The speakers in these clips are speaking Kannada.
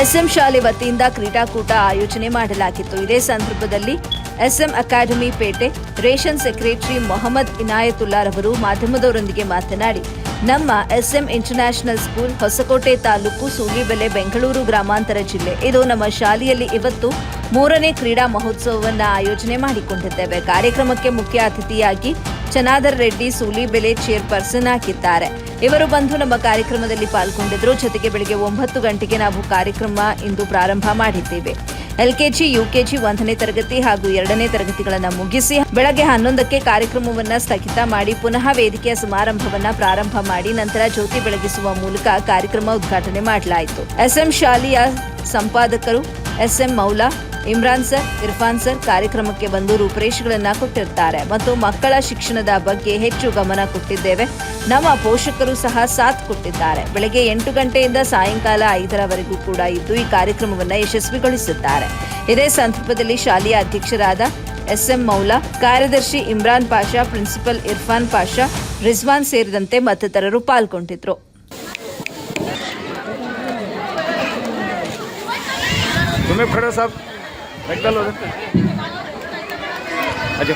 ಎಸ್ಎಂ ಶಾಲೆ ವತಿಯಿಂದ ಕ್ರೀಡಾಕೂಟ ಆಯೋಜನೆ ಮಾಡಲಾಗಿತ್ತು. ಇದೇ ಸಂದರ್ಭದಲ್ಲಿ ಎಸ್ಎಂ ಅಕಾಡೆಮಿ ಪೇಟೆ ರೇಷನ್ ಸೆಕ್ರೆಟರಿ ಮೊಹಮ್ಮದ್ ಇನಾಯತುಲ್ಲಾರವರು ಮಾಧ್ಯಮದವರೊಂದಿಗೆ ಮಾತನಾಡಿ, ನಮ್ಮ S M international school Hosakote taluk Sulibele, Bengaluru ಗ್ರಾಮಾಂತರ ಜಿಲ್ಲೆ. ಇದು ನಮ್ಮ ಶಾಲೆಯಲ್ಲಿ ಇವತ್ತು ಮೂರನೇ ಕ್ರೀಡಾ ಮಹೋತ್ಸವವನ್ನು ಆಯೋಜನೆ ಮಾಡಿಕೊಂಡಿದ್ದೇವೆ. ಕಾರ್ಯಕ್ರಮಕ್ಕೆ ಮುಖ್ಯ ಅತಿಥಿಯಾಗಿ ಚನಾದರ್ ರೆಡ್ಡಿ ಸೂಲಿಬೆಲೆ ಚೇರ್ಪರ್ಸನ್ ಆಗಿದ್ದಾರೆ. ಇವರು ಬಂದು ನಮ್ಮ ಕಾರ್ಯಕ್ರಮದಲ್ಲಿ ಪಾಲ್ಗೊಂಡಿದ್ರು ಜೊತೆಗೆ ಬೆಳಗ್ಗೆ ಒಂಬತ್ತು ಗಂಟೆಗೆ ನಾವು ಕಾರ್ಯಕ್ರಮ ಇಂದು ಪ್ರಾರಂಭ ಮಾಡಿದ್ದೇವೆ. ಎಲ್ಕೆಜಿ, ಯುಕೆಜಿ ಒಂದನೇ ತರಗತಿ ಹಾಗೂ ಎರಡನೇ ತರಗತಿಗಳನ್ನು ಮುಗಿಸಿ ಬೆಳಗ್ಗೆ ಹನ್ನೊಂದಕ್ಕೆ ಕಾರ್ಯಕ್ರಮವನ್ನು ಸ್ಥಗಿತ ಮಾಡಿ ಪುನಃ ವೇದಿಕೆಯ ಸಮಾರಂಭವನ್ನು ಪ್ರಾರಂಭ ಮಾಡಿ ನಂತರ ಜ್ಯೋತಿ ಬೆಳಗಿಸುವ ಮೂಲಕ ಕಾರ್ಯಕ್ರಮ ಉದ್ಘಾಟನೆ ಮಾಡಲಾಯಿತು. ಎಸ್ಎಂ ಶಾಲೆಯ ಸಂಪಾದಕರು S M Moula, Imran sir, Irfan sir ಕಾರ್ಯಕ್ರಮಕ್ಕೆ ಬಂದು ರೂಪರೇಷಗಳನ್ನು ಕೊಟ್ಟಿರ್ತಾರೆ ಮತ್ತು ಮಕ್ಕಳ ಶಿಕ್ಷಣದ ಬಗ್ಗೆ ಹೆಚ್ಚು ಗಮನ ಕೊಟ್ಟಿದ್ದೇವೆ. ನಮ್ಮ ಪೋಷಕರು ಸಹ ಸಾಥ್ ಕೊಟ್ಟಿದ್ದಾರೆ ಬೆಳಗ್ಗೆ ಎಂಟು ಗಂಟೆಯಿಂದ ಸಾಯಂಕಾಲ ಐದರವರೆಗೂ ಕೂಡ ಇದ್ದು ಈ ಕಾರ್ಯಕ್ರಮವನ್ನು ಯಶಸ್ವಿಗೊಳಿಸಿದ್ದಾರೆ ಇದೇ ಸಂದರ್ಭದಲ್ಲಿ ಶಾಲೆಯ ಅಧ್ಯಕ್ಷರಾದ ಎಸ್ಎಂ ಮೌಲಾ ಕಾರ್ಯದರ್ಶಿ ಇಮ್ರಾನ್ ಪಾಷಾ ಪ್ರಿನ್ಸಿಪಲ್ ಇರ್ಫಾನ್ ಪಾಷಾ ರಿಜ್ವಾನ್ ಸೇರಿದಂತೆ ಮತ್ತಿತರರು ಪಾಲ್ಗೊಂಡಿದ್ರು तुम्हें खड़े साहब रखल हो अच्छा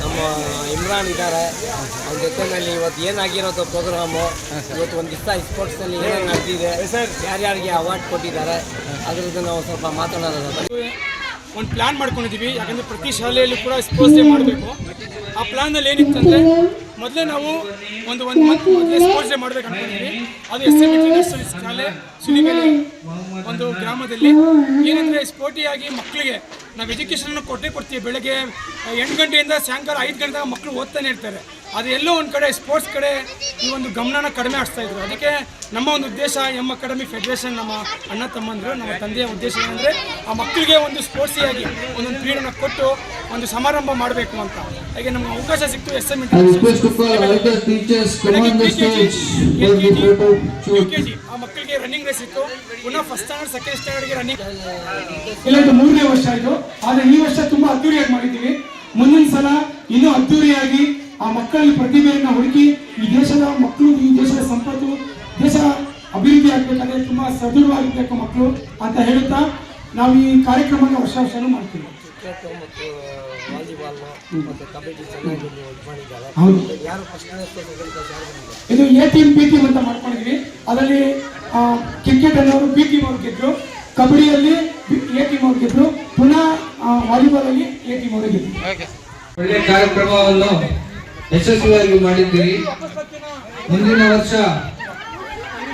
ನಮ್ಮ ಇಮ್ರಾನ್ ಇದ್ದಾರೆ. ಅವ್ರ ಜೊತೆಯಲ್ಲಿ ಇವತ್ತು ಏನಾಗಿರೋದು ಪ್ರೋಗ್ರಾಮು? ಇವತ್ತು ಒಂದು ದಿವಸ ಸ್ಪೋರ್ಟ್ಸಲ್ಲಿ ಏನೇನು ನಡೆದಿದೆ? ಯಾರ್ಯಾರಿಗೆ ಅವಾರ್ಡ್ ಕೊಟ್ಟಿದ್ದಾರೆ? ಅದರದ್ದು ನಾವು ಸ್ವಲ್ಪ ಮಾತನಾಡೋದು ಒಂದು ಪ್ಲ್ಯಾನ್ ಮಾಡ್ಕೊಂಡಿದ್ದೀವಿ ಯಾಕಂದರೆ ಪ್ರತಿ ಶಾಲೆಯಲ್ಲಿ ಕೂಡ ಸ್ಪೋರ್ಟ್ಸ್ ಡೇ ಮಾಡಬೇಕು. ಆ ಪ್ಲ್ಯಾನಲ್ಲಿ ಏನಿತ್ತಂದರೆ ಮೊದಲೇ ನಾವು ಒಂದು ಒಂದು ಮಂತ್ ಮೊದಲೇ ಸ್ಪೋರ್ಟ್ಸ್ ಡೇ ಮಾಡ್ಬೇಕು ಅನ್ಕೊಂಡಿದ್ವಿ. ಅದು ಎಸ್ ಇಂಟರ್ನ್ಯಾಷನಲ್ ಶಾಲೆ ಸುಲಿಬೆಲೆ ಒಂದು ಗ್ರಾಮದಲ್ಲಿ. ಏನಂದರೆ ಸ್ಪೋರ್ಟಿಯಾಗಿ ಮಕ್ಕಳಿಗೆ ನಾವು ಎಜುಕೇಷನನ್ನು ಕೊಟ್ಟೇ ಕೊಡ್ತೀವಿ. ಬೆಳಗ್ಗೆ ಎಂಟು ಗಂಟೆಯಿಂದ ಸಾಯಂಕಾಲ ಐದು ಗಂಟೆ ಮಕ್ಕಳು ಓದ್ತಾನೆ ಇರ್ತಾರೆ. ಅದು ಎಲ್ಲೋ ಒಂದು ಕಡೆ ಸ್ಪೋರ್ಟ್ಸ್ ಕಡೆ ಈ ಒಂದು ಗಮನನ ಕಡಿಮೆ ಆಡಿಸ್ತಾ ಇದ್ರು. ಅದಕ್ಕೆ ನಮ್ಮ ಒಂದು ಉದ್ದೇಶ ಎಂ ಅಕಾಡೆಮಿ ಫೆಡರೇಷನ್ ನಮ್ಮ ಅಣ್ಣ ತಮ್ಮಂದರು ನಮ್ಮ ತಂದೆಯ ಉದ್ದೇಶ ಏನಂದರೆ ಆ ಮಕ್ಕಳಿಗೆ ಒಂದು ಸ್ಪೋರ್ಟ್ಸಿಯಾಗಿ ಒಂದೊಂದು ಕ್ರೀಡೆನ ಕೊಟ್ಟು ಒಂದು ಸಮಾರಂಭ ಮಾಡಬೇಕು ಅಂತ. ಹಾಗೆ ನಮ್ಗೆ ಅವಕಾಶ ಸಿಕ್ತು ಎಸ್ ಎಂ. ಯುಕೆಜಿ ಆ ಮಕ್ಕಳಿಗೆ ರನ್ನಿಂಗ್ ರೇಸ್ ಇತ್ತು ಪುನಃ ಫಸ್ಟ್ ಸ್ಟ್ಯಾಂಡರ್ಡ್ ಸೆಕೆಂಡ್ ಸ್ಟ್ಯಾಂಡರ್ಡ್ಗೆ ರನ್ನಿಂಗ್ ಇಲ್ಲ ಇದು ಮೂರನೇ ವರ್ಷ ಇದು. ಆದರೆ ಈ ವರ್ಷ ತುಂಬಾ ಅದ್ದೂರಿಯಾಗಿ ಮಾಡಿದ್ದೀವಿ. ಮುಂದಿನ ಸಲ ಇನ್ನೂ ಅದ್ದೂರಿಯಾಗಿ ಆ ಮಕ್ಕಳಲ್ಲಿ ಪ್ರತಿಭೆಯನ್ನು ಹುಡುಕಿ ಈ ದೇಶದ ಆಗ್ಬೇಕಂದ್ರೆ ತುಂಬಾ ಸದೃಢವಾಗಿರ್ಬೇಕು ಮಕ್ಕಳು ಅಂತ ಹೇಳುತ್ತಾ ನಾವು ಈ ಕಾರ್ಯಕ್ರಮವನ್ನು ವರ್ಷ ವರ್ಷನೂ ಮಾಡ್ತೀವಿ. ಇದು A T M P T second place ಯಾರು ಬಂದಿದ್ದಾರೆ ಇದು ಎ ಟೀಮ್ ಬಿ ಟೀಮ್ ಅಂತ ಮಾಡ್ಕೊಂಡಿದ್ವಿ. ಅದರಲ್ಲಿ ಕ್ರಿಕೆಟ್ ಅನ್ನೋರು ಬಿ ಟೀಮ್ ಅವ್ರು ಗೆದ್ರು. ಕಬಡ್ಡಿಯಲ್ಲಿ ಎ ಟೀಮ್ ಅವ್ರು ಗೆದ್ರು. ಪುನಃ ವಾಲಿಬಾಲ್ ಅಲ್ಲಿ ಎ ಟೀಮ್ ಅವರು ಗೆದ್ರು. ಒಳ್ಳೆ ಕಾರ್ಯಕ್ರಮವನ್ನು ಯಶಸ್ವಿಯಾಗಿ ಮಾಡಿದ್ದೀರಿ. ಮುಂದಿನ ವರ್ಷ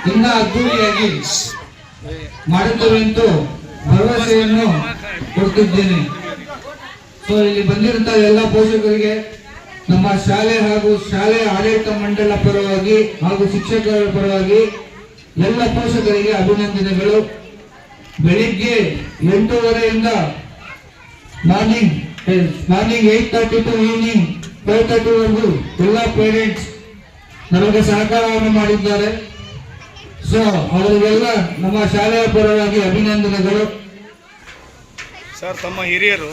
ಇನ್ನ ಅದ್ದೂರಿಯಾಗಿ ಮಾಡುತ್ತೇವೆ ಎಂದು ಭರವಸೆಯನ್ನು ಕೊಡ್ತಿದ್ದೇನೆ. ಸೊ ಇಲ್ಲಿ ಬಂದಿರುವಂತಹ ಎಲ್ಲ ಪೋಷಕರಿಗೆ ನಮ್ಮ ಶಾಲೆ ಹಾಗೂ ಶಾಲೆಯ ಆಡಳಿತ ಮಂಡಳ ಪರವಾಗಿ ಹಾಗೂ ಶಿಕ್ಷಕರ ಪರವಾಗಿ ಎಲ್ಲ ಪೋಷಕರಿಗೆ ಅಭಿನಂದನೆಗಳು. ಬೆಳಿಗ್ಗೆ ಎಂಟೂವರೆಯಿಂದ morning morning eight thirty to evening five thirty ವರೆಗೂ ಎಲ್ಲ ಪೇರೆಂಟ್ಸ್ ನಮಗೆ ಸಹಕಾರವನ್ನು ಮಾಡಿದ್ದಾರೆ. ಸೊ ಅವರಿಗೆಲ್ಲ ನಮ್ಮ ಶಾಲೆಯ ಪರವಾಗಿ ಅಭಿನಂದನೆಗಳು. ಸರ್ ತಮ್ಮ ಹಿರಿಯರು